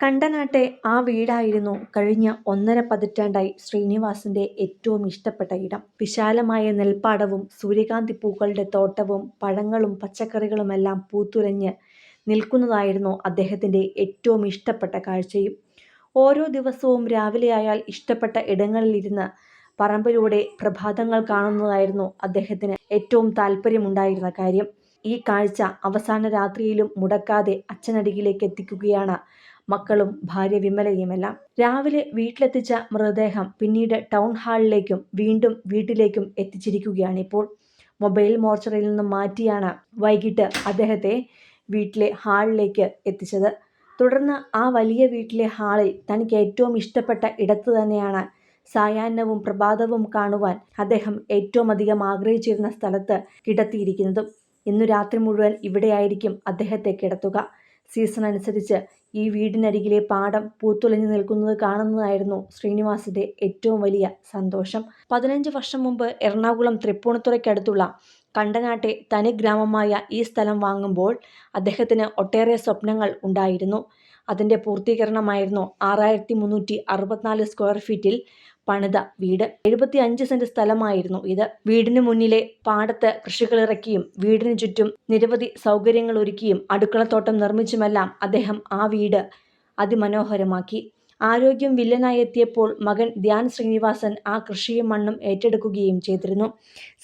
കണ്ടനാട്ടെ ആ വീടായിരുന്നു കഴിഞ്ഞ ഒന്നര പതിറ്റാണ്ടായി ശ്രീനിവാസിന്റെ ഏറ്റവും ഇഷ്ടപ്പെട്ട ഇടം. വിശാലമായ നെൽപ്പാടവും സൂര്യകാന്തി പൂക്കളുടെ തോട്ടവും പഴങ്ങളും പച്ചക്കറികളുമെല്ലാം പൂത്തുലഞ്ഞ് നിൽക്കുന്നതായിരുന്നു അദ്ദേഹത്തിന്റെ ഏറ്റവും ഇഷ്ടപ്പെട്ട കാഴ്ചയും. ഓരോ ദിവസവും രാവിലെയായാൽ ഇഷ്ടപ്പെട്ട ഇടങ്ങളിലിരുന്ന് പറമ്പിലൂടെ പ്രഭാതങ്ങൾ കാണുന്നതായിരുന്നു അദ്ദേഹത്തിന് ഏറ്റവും താല്പര്യമുണ്ടായിരുന്ന കാര്യം. ഈ കാഴ്ച അവസാന രാത്രിയിലും മുടക്കാതെ അച്ഛനരികിലേക്കെത്തിക്കുകയാണ് മക്കളും ഭാര്യ വിമലയുമെല്ലാം. രാവിലെ വീട്ടിലെത്തിച്ച മൃതദേഹം പിന്നീട് ടൗൺ ഹാളിലേക്കും വീണ്ടും വീട്ടിലേക്കും എത്തിച്ചിരിക്കുകയാണ് ഇപ്പോൾ മൊബൈൽ മോർച്ചറിയിൽ നിന്നും മാറ്റിയാണ് വൈകിട്ട് അദ്ദേഹത്തെ വീട്ടിലെ ഹാളിലേക്ക് എത്തിച്ചത്. തുടർന്ന് ആ വലിയ വീട്ടിലെ ഹാളിൽ തനിക്ക് ഏറ്റവും ഇഷ്ടപ്പെട്ട ഇടത്ത് തന്നെയാണ് സായാഹ്നവും പ്രഭാതവും കാണുവാൻ അദ്ദേഹം ഏറ്റവും അധികം ആഗ്രഹിച്ചിരുന്ന സ്ഥലത്ത് കിടത്തിയിരിക്കുന്നതും. ഇന്നു രാത്രി മുഴുവൻ ഇവിടെയായിരിക്കും അദ്ദേഹത്തെ കിടത്തുക. സീസണനുസരിച്ച് ഈ വീടിനരികിലെ പാടം പൂത്തുലഞ്ഞു നിൽക്കുന്നത് കാണുന്നതായിരുന്നു ശ്രീനിവാസിന്റെ ഏറ്റവും വലിയ സന്തോഷം. പതിനഞ്ച് വർഷം മുമ്പ് എറണാകുളം തൃപ്പൂണിത്തുറയ്ക്കടുത്തുള്ള കണ്ടനാട്ടെ തനി ഗ്രാമമായ ഈ സ്ഥലം വാങ്ങുമ്പോൾ അദ്ദേഹത്തിന് ഒട്ടേറെ സ്വപ്നങ്ങൾ ഉണ്ടായിരുന്നു. അതിന്റെ പൂർത്തീകരണമായിരുന്നു ആറായിരത്തി മുന്നൂറ്റി അറുപത്തിനാല് സ്ക്വയർ ഫീറ്റിൽ പണിത വീട്. എഴുപത്തി അഞ്ച് സെന്റ് സ്ഥലമായിരുന്നു ഇത്. വീടിന് മുന്നിലെ പാടത്ത് കൃഷികളിറക്കിയും വീടിന് ചുറ്റും നിരവധി സൗകര്യങ്ങൾ ഒരുക്കിയും അടുക്കളത്തോട്ടം നിർമ്മിച്ചുമെല്ലാം അദ്ദേഹം ആ വീട് അതിമനോഹരമാക്കി. ആരോഗ്യം വില്ലനായി എത്തിയപ്പോൾ മകൻ ധ്യാൻ ശ്രീനിവാസൻ ആ കൃഷിയും മണ്ണും ഏറ്റെടുക്കുകയും ചെയ്തിരുന്നു.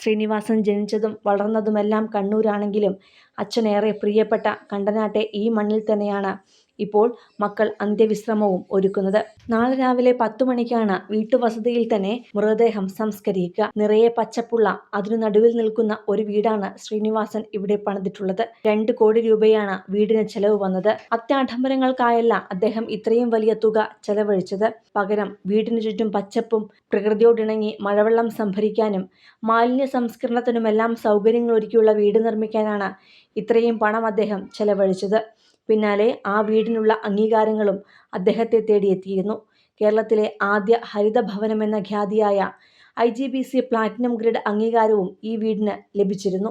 ശ്രീനിവാസൻ ജനിച്ചതും വളർന്നതുമെല്ലാം കണ്ണൂരാണെങ്കിലും അച്ഛനേറെ പ്രിയപ്പെട്ട കണ്ടനാട്ടെ ഈ മണ്ണിൽ തന്നെയാണ് ഇപ്പോൾ മക്കൾ അന്ത്യവിശ്രമവും ഒരുക്കുന്നത്. നാളെ രാവിലെ പത്തു മണിക്കാണ് വീട്ടുവസതിയിൽ തന്നെ മൃതദേഹം സംസ്കരിക്കുക. നിറയെ പച്ചപ്പുള്ള അതിനു നടുവിൽ നിൽക്കുന്ന ഒരു വീടാണ് ശ്രീനിവാസൻ ഇവിടെ പണിതിട്ടുള്ളത്. രണ്ട് കോടി രൂപയാണ് വീടിന് ചെലവ് വന്നത്. അത്യാഡംബരങ്ങൾക്കായല്ല അദ്ദേഹം ഇത്രയും വലിയ തുക ചെലവഴിച്ചത്. പകരം വീടിനു ചുറ്റും പച്ചപ്പും പ്രകൃതിയോടിണങ്ങി മഴവെള്ളം സംഭരിക്കാനും മാലിന്യ സംസ്കരണത്തിനുമെല്ലാം സൗകര്യങ്ങളൊരുക്കിയുള്ള വീട് നിർമ്മിക്കാനാണ് ഇത്രയും പണം അദ്ദേഹം ചെലവഴിച്ചത്. പിന്നാലെ ആ വീടിനുള്ള അംഗീകാരങ്ങളും അദ്ദേഹത്തെ തേടിയെത്തിയിരുന്നു. കേരളത്തിലെ ആദ്യ ഹരിതഭവനമെന്ന ഖ്യാതിയായ I G B C platinum grid അംഗീകാരവും ഈ വീടിന് ലഭിച്ചിരുന്നു.